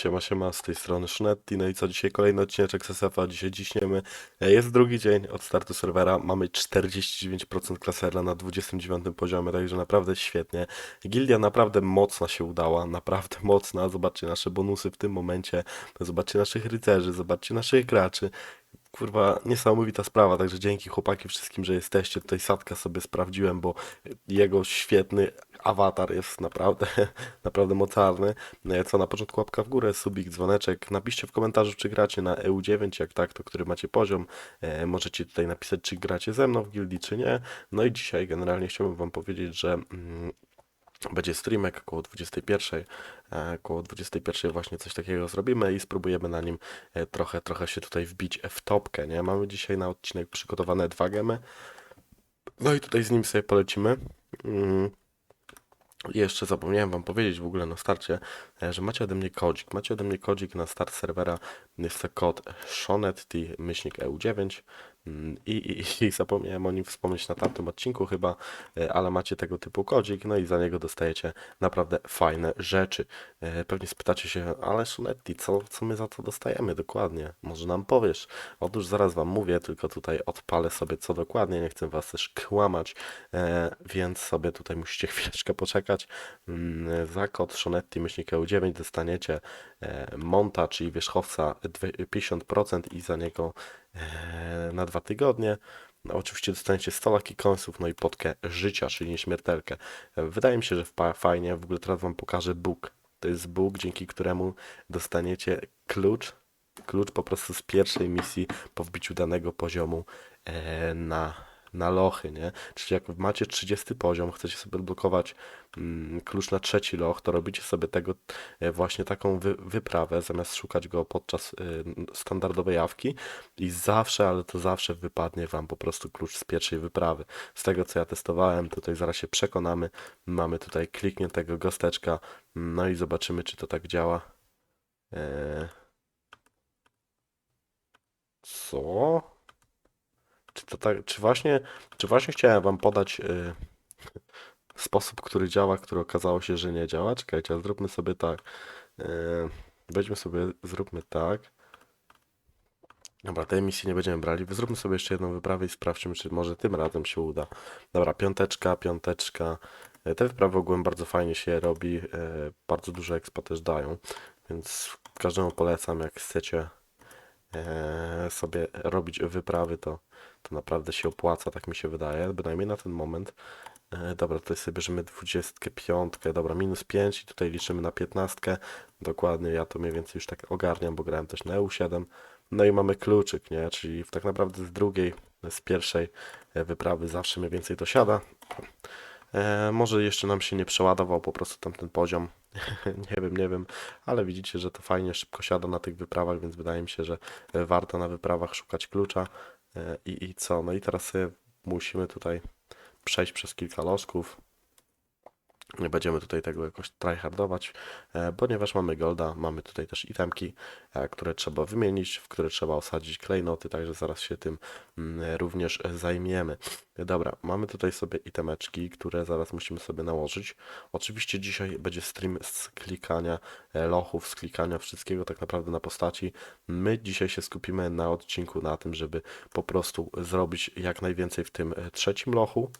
Siema, siema, z tej strony Sznetti. No i co, dzisiaj kolejny odcineczek z SF-a, dzisiaj ciśniemy. E, Jest drugi dzień od startu serwera, mamy 49% klasera na 29 poziomie, także naprawdę świetnie. Gildia naprawdę mocna się udała, naprawdę mocna. Zobaczcie nasze bonusy w tym momencie, zobaczcie naszych rycerzy, zobaczcie naszych graczy. Kurwa, niesamowita sprawa, także dzięki chłopaki wszystkim, że jesteście. Tutaj Sadka sobie sprawdziłem, bo jego świetny awatar jest naprawdę, naprawdę mocarny. No co, na początku łapka w górę, subik, dzwoneczek. Napiszcie w komentarzu, czy gracie na EU9, jak tak, to który macie poziom. E, możecie tutaj napisać, czy gracie ze mną w gildii, czy nie. No i dzisiaj generalnie chciałbym wam powiedzieć, że... Mm, będzie streamek około 21. e, Około 21 właśnie coś takiego zrobimy i spróbujemy na nim e, trochę, trochę się tutaj wbić w topkę, nie? Mamy dzisiaj na odcinek przygotowane dwa gemy. No i tutaj z nim sobie polecimy. Mm. Jeszcze zapomniałem wam powiedzieć w ogóle na starcie, e, że macie ode mnie kodzik. Macie ode mnie kodzik na start serwera. Jest to kod SHONETT myślnik EU9. Mm, I, i, I zapomniałem o nim wspomnieć na tamtym odcinku chyba, e, ale macie tego typu kodzik, no i za niego dostajecie naprawdę fajne rzeczy. E, Pewnie spytacie się, ale Shunetti, co, co my za to dostajemy dokładnie? Może nam powiesz? Otóż zaraz wam mówię, tylko tutaj odpalę sobie co dokładnie, nie chcę was też kłamać, e, więc sobie tutaj musicie chwileczkę poczekać. Mm, Za kod Shonetti myślnik EU9 dostaniecie monta, czyli wierzchowca dwie- 50% i za niego na dwa tygodnie. No, oczywiście dostaniecie 100 laki końców, no i potkę życia, czyli nieśmiertelkę. Wydaje mi się, że fajnie. W ogóle teraz wam pokażę Bóg. To jest Bóg, dzięki któremu dostaniecie klucz, klucz po prostu z pierwszej misji po wbiciu danego poziomu e, na, na lochy, nie? Czyli jak macie 30 poziom, chcecie sobie odblokować mm, klucz na trzeci loch, to robicie sobie tego e, właśnie taką wy, wyprawę, zamiast szukać go podczas y, standardowej jawki i zawsze, ale to zawsze wypadnie wam po prostu klucz z pierwszej wyprawy. Z tego co ja testowałem, tutaj zaraz się przekonamy. Mamy tutaj klikniętego gosteczka, no i zobaczymy, czy to tak działa. E, Co? Czy to tak, czy właśnie, czy właśnie chciałem wam podać y, sposób, który działa, który okazało się, że nie działa? Czekajcie, zróbmy sobie tak. Y, weźmy sobie, zróbmy tak. Dobra, tej misji nie będziemy brali. Zróbmy sobie jeszcze jedną wyprawę i sprawdźmy, czy może tym razem się uda. Dobra, piąteczka, piąteczka. E, Te wyprawy ogółem bardzo fajnie się robi. e, Bardzo dużo expa też dają, więc każdemu polecam, jak chcecie e, sobie robić wyprawy, to, to naprawdę się opłaca, tak mi się wydaje, bynajmniej na ten moment. E, Dobra, tutaj sobie bierzemy 25, dobra, minus 5 i tutaj liczymy na 15. Dokładnie, ja to mniej więcej już tak ogarniam, bo grałem też na EU7. No i mamy kluczyk, nie? Czyli tak naprawdę z drugiej, z pierwszej e, wyprawy zawsze mniej więcej to siada. E, może jeszcze nam się nie przeładował po prostu tamten poziom. Nie wiem, nie wiem, ale widzicie, że to fajnie szybko siada na tych wyprawach, więc wydaje mi się, że e, warto na wyprawach szukać klucza. E, I, i co? No i teraz musimy tutaj przejść przez kilka losków. Nie będziemy tutaj tego jakoś tryhardować, e, ponieważ mamy golda, mamy tutaj też itemki, e, które trzeba wymienić, w które trzeba osadzić klejnoty, także zaraz się tym mm, również zajmiemy. Dobra, mamy tutaj sobie itemeczki, które zaraz musimy sobie nałożyć. Oczywiście dzisiaj będzie stream z klikania e, lochów, z klikania wszystkiego tak naprawdę na postaci. My dzisiaj się skupimy na odcinku na tym, żeby po prostu zrobić jak najwięcej w tym trzecim lochu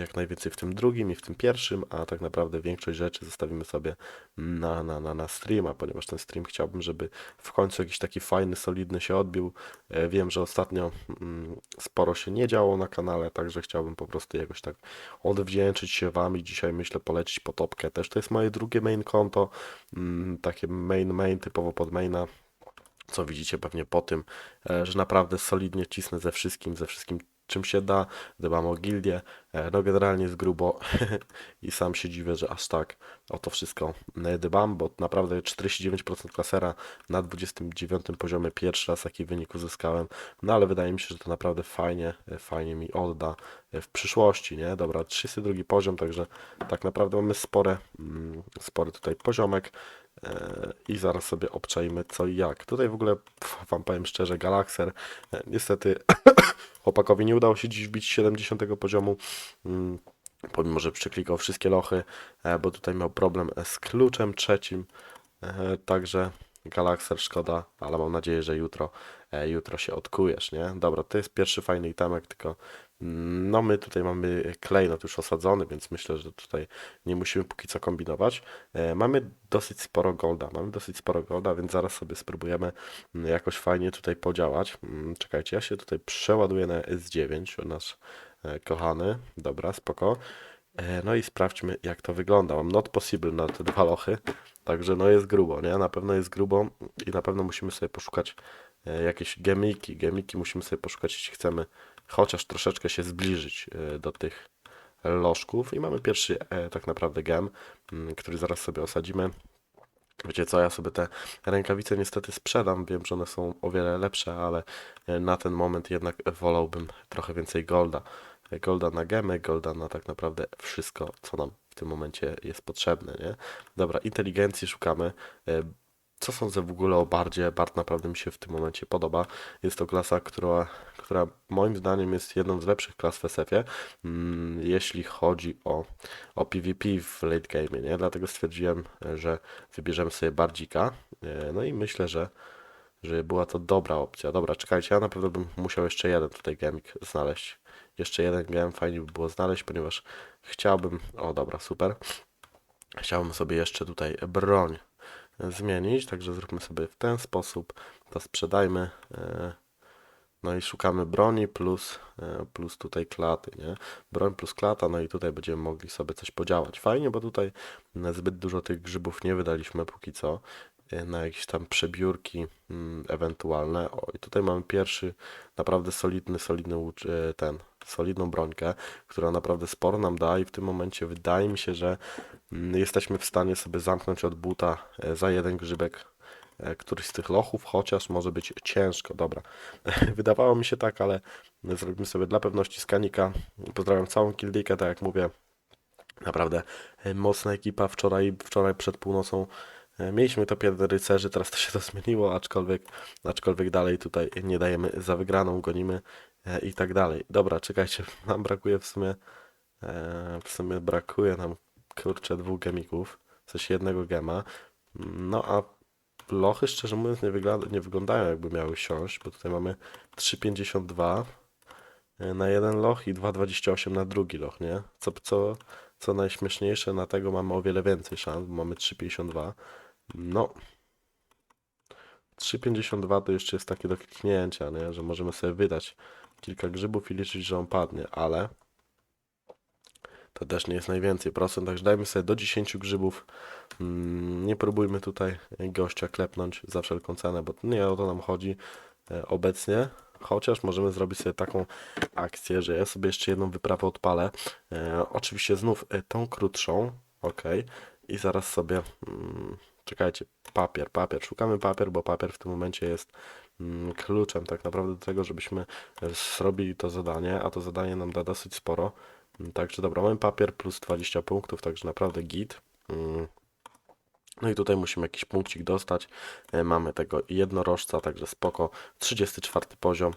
jak najwięcej w tym drugim i w tym pierwszym, a tak naprawdę większość rzeczy zostawimy sobie na, na, na, na streama, ponieważ ten stream chciałbym, żeby w końcu jakiś taki fajny, solidny się odbił. E, Wiem, że ostatnio mm, sporo się nie działo na kanale, także chciałbym po prostu jakoś tak odwdzięczyć się Wam i dzisiaj myślę polecić po topkę. Też to jest moje drugie main konto, mm, takie main main, typowo pod maina co widzicie pewnie po tym, e, że naprawdę solidnie cisnę ze wszystkim, ze wszystkim czym się da, dbam o gildię, e, no generalnie jest grubo i sam się dziwię, że aż tak o to wszystko e, dbam, bo naprawdę 49% klasera na 29 poziomie pierwszy raz taki wynik uzyskałem, no ale wydaje mi się, że to naprawdę fajnie, e, fajnie mi odda w przyszłości, nie? Dobra, 32 poziom, także tak naprawdę mamy spore, mm, spory tutaj poziomek, i zaraz sobie obczajmy co i jak. Tutaj w ogóle wam powiem szczerze, Galaxer e, niestety chłopakowi nie udało się dziś wbić 70 poziomu. mm, Pomimo, że przeklikał wszystkie lochy, e, bo tutaj miał problem z kluczem trzecim. E, Także Galaxer szkoda, ale mam nadzieję, że jutro, e, jutro się odkujesz, nie? Dobra, to jest pierwszy fajny itemek, tylko mm, no my tutaj mamy klejnot już osadzony, więc myślę, że tutaj nie musimy póki co kombinować. E, Mamy dosyć sporo golda, mamy dosyć sporo golda, więc zaraz sobie spróbujemy mm, jakoś fajnie tutaj podziałać. Mm, Czekajcie, ja się tutaj przeładuję na S9, nasz e, kochany. Dobra, spoko. E, No i sprawdźmy, jak to wygląda. Mam not possible na te dwa lochy, także no jest grubo, nie? Na pewno jest grubo i na pewno musimy sobie poszukać e, jakieś gemiki. Gemiki musimy sobie poszukać, jeśli chcemy chociaż troszeczkę się zbliżyć e, do tych lożków. I mamy pierwszy tak naprawdę gem, m, który zaraz sobie osadzimy. Wiecie co, ja sobie te rękawice niestety sprzedam. Wiem, że one są o wiele lepsze, ale na ten moment jednak wolałbym trochę więcej golda. Golda na gemy, golda na tak naprawdę wszystko, co nam w tym momencie jest potrzebne, nie? Dobra, inteligencji szukamy. E, Co sądzę w ogóle o Bardzie? Bard naprawdę mi się w tym momencie podoba. Jest to klasa, która, która moim zdaniem jest jedną z lepszych klas w SF-ie, mm, jeśli chodzi o, o PvP w late game, nie? Dlatego stwierdziłem, że wybierzemy sobie Bardzika. E, No i myślę, że że była to dobra opcja. Dobra, czekajcie, ja na pewno bym musiał jeszcze jeden tutaj gemik znaleźć. Jeszcze jeden gem fajnie by było znaleźć, ponieważ chciałbym... O, dobra, super. Chciałbym sobie jeszcze tutaj broń zmienić, także zróbmy sobie w ten sposób. To sprzedajmy. e, No i szukamy broni plus, e, plus tutaj klaty, nie? Broń plus klata, no i tutaj będziemy mogli sobie coś podziałać. Fajnie, bo tutaj zbyt dużo tych grzybów nie wydaliśmy póki co e, na jakieś tam przebiórki mm, ewentualne. O, i tutaj mamy pierwszy naprawdę solidny, solidny ten, solidną brońkę, która naprawdę sporo nam da i w tym momencie wydaje mi się, że mm, jesteśmy w stanie sobie zamknąć od buta e, za jeden grzybek e, któryś z tych lochów, chociaż może być ciężko. Dobra, wydawało mi się tak, ale zrobimy sobie dla pewności skanika. Pozdrawiam całą kildykę, tak jak mówię. Naprawdę e, mocna ekipa. Wczoraj, wczoraj przed północą mieliśmy to pięć rycerzy, teraz to się to zmieniło, aczkolwiek, aczkolwiek dalej tutaj nie dajemy za wygraną, gonimy i tak dalej. Dobra, czekajcie, nam brakuje w sumie, e, w sumie brakuje nam kurczę dwóch gemików, w sensie jednego gema. No a lochy szczerze mówiąc nie, wygląda, nie wyglądają jakby miały siąść, bo tutaj mamy 3,52 e, na jeden loch i 2,28 na drugi loch, nie? Co, co, co najśmieszniejsze, na tego mamy o wiele więcej szans, bo mamy 3,52. No, 3,52 to jeszcze jest takie do kliknięcia, nie? Że możemy sobie wydać kilka grzybów i liczyć, że on padnie, ale to też nie jest najwięcej procent, także dajmy sobie do 10 grzybów. Mm, Nie próbujmy tutaj gościa klepnąć za wszelką cenę, bo nie o to nam chodzi e, obecnie. Chociaż możemy zrobić sobie taką akcję, że ja sobie jeszcze jedną wyprawę odpalę. E, oczywiście znów e, tą krótszą, ok. I zaraz sobie, mm, czekajcie, papier, papier. Szukamy papier, bo papier w tym momencie jest mm, kluczem tak naprawdę do tego, żebyśmy e, zrobili to zadanie, a to zadanie nam da dosyć sporo. Mm, Także dobra, mamy papier plus 20 punktów, także naprawdę git. Mm. No i tutaj musimy jakiś punkcik dostać. E, Mamy tego jednorożca, także spoko. 34 poziom.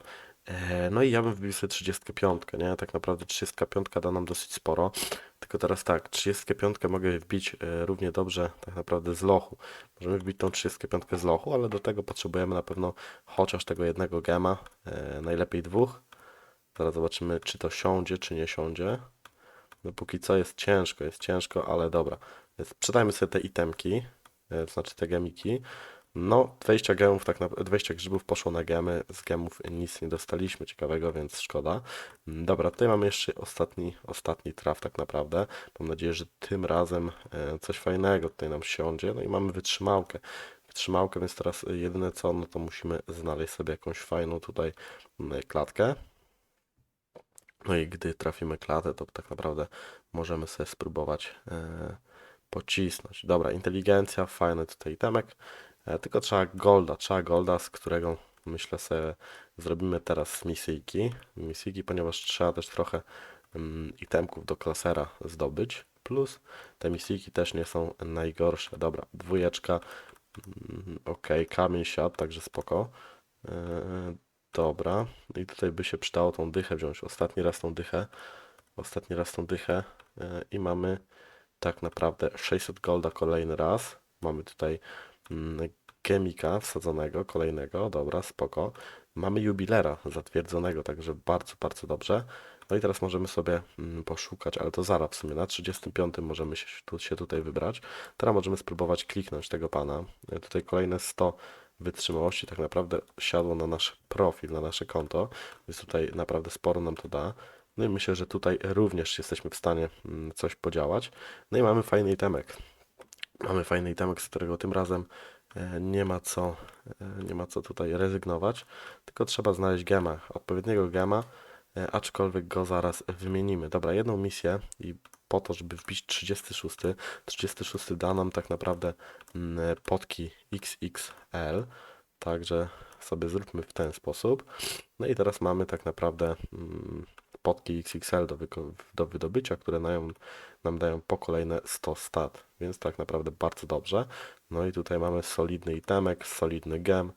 E, No i ja bym wbił sobie 35, nie? Tak naprawdę 35 da nam dosyć sporo. Tylko teraz tak, 35 mogę wbić e, równie dobrze tak naprawdę z lochu. Możemy wbić tą 35 z lochu, ale do tego potrzebujemy na pewno chociaż tego jednego gema, e, najlepiej dwóch. Zaraz zobaczymy, czy to siądzie, czy nie siądzie. No póki co jest ciężko, jest ciężko, ale dobra. Sprzedajmy sobie te itemki, znaczy te gemiki. No, 20 gemów, tak naprawdę 20 grzybów poszło na gemy, z gemów nic nie dostaliśmy ciekawego, więc szkoda. Dobra, tutaj mamy jeszcze ostatni, ostatni traf tak naprawdę. Mam nadzieję, że tym razem e, coś fajnego tutaj nam siądzie. No i mamy wytrzymałkę. Wytrzymałkę, więc teraz e, jedyne co, no to musimy znaleźć sobie jakąś fajną tutaj klatkę. No i gdy trafimy klatę, to tak naprawdę możemy sobie spróbować e, pocisnąć. Dobra, inteligencja, fajny tutaj temek. E, tylko trzeba golda, trzeba golda, z którego myślę sobie zrobimy teraz misyjki. Misyjki, ponieważ trzeba też trochę mm, itemków do klasera zdobyć. Plus te misyjki też nie są najgorsze. Dobra, dwójeczka. Mm, ok, kamień siadł, także spoko. E, Dobra, i tutaj by się przydało tą dychę wziąć. Ostatni raz tą dychę. Ostatni raz tą dychę. e, I mamy tak naprawdę 600 golda kolejny raz. Mamy tutaj gemika wsadzonego, kolejnego, dobra, spoko. Mamy jubilera zatwierdzonego, także bardzo, bardzo dobrze. No i teraz możemy sobie mm, poszukać, ale to zaraz w sumie, na 35 możemy się, tu, się tutaj wybrać. Teraz możemy spróbować kliknąć tego pana. E, Tutaj kolejne 100 wytrzymałości tak naprawdę siadło na nasz profil, na nasze konto, więc tutaj naprawdę sporo nam to da. No i myślę, że tutaj również jesteśmy w stanie mm, coś podziałać. No i mamy fajny itemek. Mamy fajny itemek, z którego tym razem e, nie ma co, e, nie ma co tutaj rezygnować, tylko trzeba znaleźć gema, odpowiedniego gema, e, aczkolwiek go zaraz wymienimy. Dobra, jedną misję i po to, żeby wbić 36, 36 da nam tak naprawdę mm, potki XXL, także sobie zróbmy w ten sposób. No i teraz mamy tak naprawdę potki XXL do, do wydobycia, które nam, nam dają po kolejne 100 stat, więc tak naprawdę bardzo dobrze. No i tutaj mamy solidny itemek, solidny gem,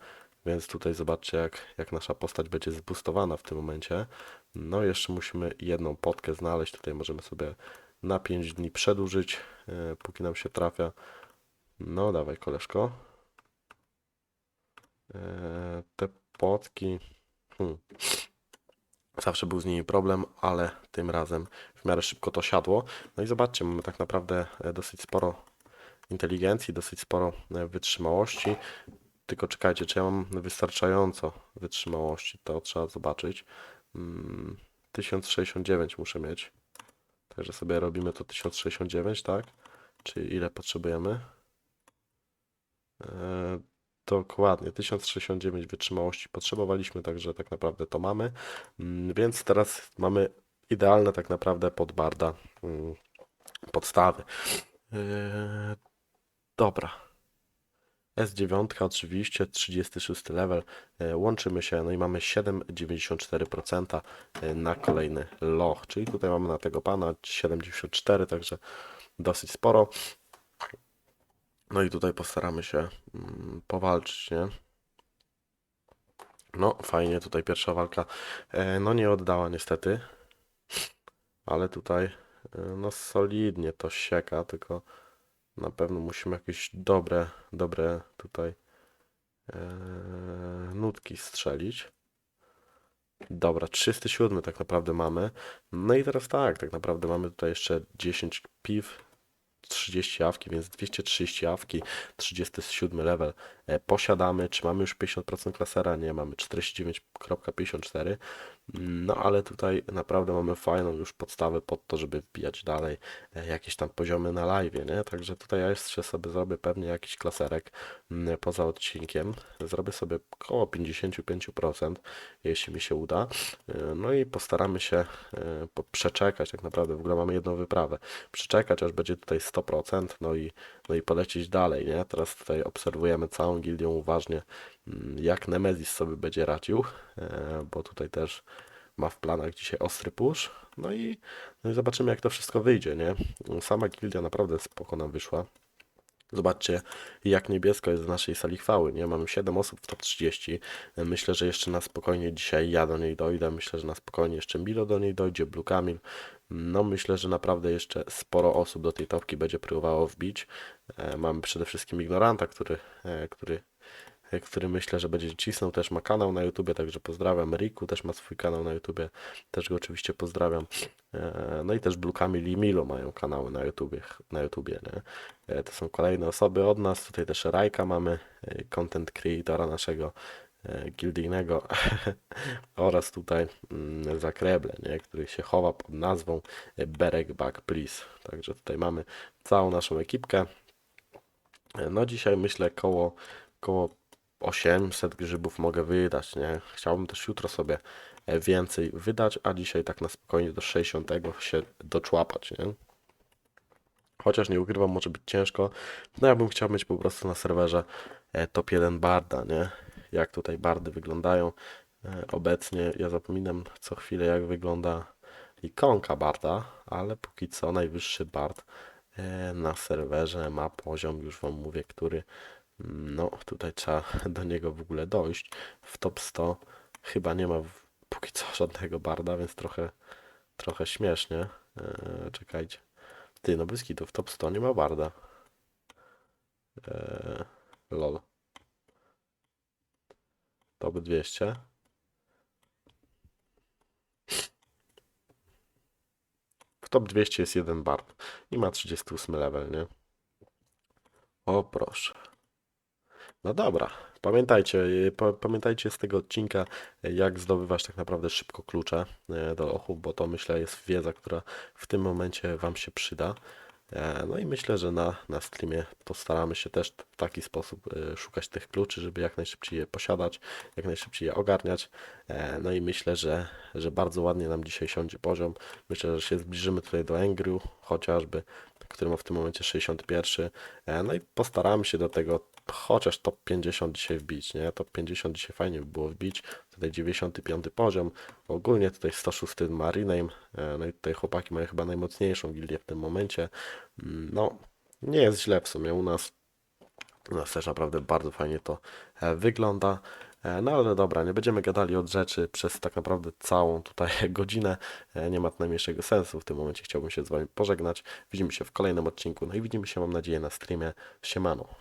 więc tutaj zobaczcie jak, jak nasza postać będzie zboostowana w tym momencie. No jeszcze musimy jedną potkę znaleźć, tutaj możemy sobie na 5 dni przedłużyć, e, póki nam się trafia. No dawaj koleżko. E, te potki... Hmm. Zawsze był z nimi problem, ale tym razem w miarę szybko to siadło. No i zobaczcie, mamy tak naprawdę e, dosyć sporo inteligencji, dosyć sporo e, wytrzymałości. Tylko czekajcie, czy ja mam wystarczająco wytrzymałości, to trzeba zobaczyć. Mm, 1069 muszę mieć. Także sobie robimy to 1069, tak? Czyli ile potrzebujemy? Dokładnie, 1069 wytrzymałości potrzebowaliśmy, także tak naprawdę to mamy. Mm, Więc teraz mamy idealne tak naprawdę pod barda mm, podstawy. Yy, Dobra. S9 oczywiście, 36 level. E, Łączymy się, no i mamy 7,94% e, na kolejny loch. Czyli tutaj mamy na tego pana 7,94, także dosyć sporo. No i tutaj postaramy się mm, powalczyć, nie? No, fajnie, tutaj pierwsza walka. E, no nie oddała niestety. Ale tutaj e, no solidnie to sieka, tylko na pewno musimy jakieś dobre, dobre tutaj e, nutki strzelić. Dobra, 307 tak naprawdę mamy. No i teraz tak, tak naprawdę mamy tutaj jeszcze 10 piw, 30 awki, więc 230 awki, 37 level e, posiadamy. Czy mamy już 50% klasera? Nie, mamy 49,54. No ale tutaj naprawdę mamy fajną już podstawę pod to, żeby wbijać dalej e, jakieś tam poziomy na live, nie? Także tutaj ja jeszcze sobie zrobię pewnie jakiś klaserek mm, poza odcinkiem. Zrobię sobie około 55%, jeśli mi się uda. E, No i postaramy się e, przeczekać, tak naprawdę w ogóle mamy jedną wyprawę, przeczekać aż będzie tutaj 100%, no i, no i polecieć dalej, nie? Teraz tutaj obserwujemy całą gildią uważnie, jak Nemezis sobie będzie radził, e, bo tutaj też ma w planach dzisiaj ostry push, no i, no i zobaczymy jak to wszystko wyjdzie, nie? Sama gildia naprawdę spoko nam wyszła. Zobaczcie, jak niebiesko jest w naszej sali chwały, nie? Mamy 7 osób w top 30. Myślę, że jeszcze na spokojnie dzisiaj ja do niej dojdę. Myślę, że na spokojnie jeszcze Milo do niej dojdzie, Blue Camil. No myślę, że naprawdę jeszcze sporo osób do tej topki będzie próbowało wbić. E, Mamy przede wszystkim Ignoranta, który, e, który który myślę, że będzie cisnął, też ma kanał na YouTubie, także pozdrawiam. Riku też ma swój kanał na YouTubie, też go oczywiście pozdrawiam. E, No i też Blue Camil i Milo mają kanały na YouTubie, na YouTubie, nie? E, To są kolejne osoby od nas, tutaj też Rajka mamy, e, content creatora naszego gildyjnego oraz tutaj mm, Zakreble, nie? który się chowa pod nazwą Berek Back Please. Także tutaj mamy całą naszą ekipkę. No dzisiaj myślę koło, koło 800 grzybów mogę wydać, nie? Chciałbym też jutro sobie e, więcej wydać, a dzisiaj tak na spokojnie do 60 się doczłapać, nie? Chociaż nie ukrywam, może być ciężko. No ja bym chciał mieć po prostu na serwerze e, top 1 barda, nie? Jak tutaj bardy wyglądają e, obecnie. Ja zapominam co chwilę jak wygląda ikonka barda, ale póki co najwyższy bard na serwerze ma poziom, już wam mówię, który no tutaj trzeba do niego w ogóle dojść. W top 100 chyba nie ma póki co żadnego barda, więc trochę, trochę śmiesznie. E, Czekajcie. Ty, no bez kitu, w top 100 nie ma barda. Eee, Lol. Top 200. W top 200 jest jeden Bard i ma 38 level, nie? O proszę. No dobra, pamiętajcie, y, pa- pamiętajcie z tego odcinka, y, jak zdobywać tak naprawdę szybko klucze y, do lochów, bo to myślę jest wiedza, która w tym momencie Wam się przyda. E, No i myślę, że na, na streamie postaramy się też w taki sposób szukać tych kluczy, żeby jak najszybciej je posiadać, jak najszybciej je ogarniać. E, No i myślę, że, że bardzo ładnie nam dzisiaj siądzie poziom. Myślę, że się zbliżymy tutaj do Angry chociażby, który ma w tym momencie 61. E, No i postaramy się do tego chociaż top 50 dzisiaj wbić, nie? Top 50 dzisiaj fajnie by było wbić. Tutaj 95 poziom. Ogólnie tutaj 106 ma rename. No i tutaj chłopaki mają chyba najmocniejszą gildię w tym momencie. Mm, No, nie jest źle w sumie u nas. U nas też naprawdę bardzo fajnie to e, wygląda. E, No ale dobra, nie będziemy gadali od rzeczy przez tak naprawdę całą tutaj godzinę. E, Nie ma najmniejszego sensu. W tym momencie chciałbym się z Wami pożegnać. Widzimy się w kolejnym odcinku. No i widzimy się, mam nadzieję, na streamie. Siemano.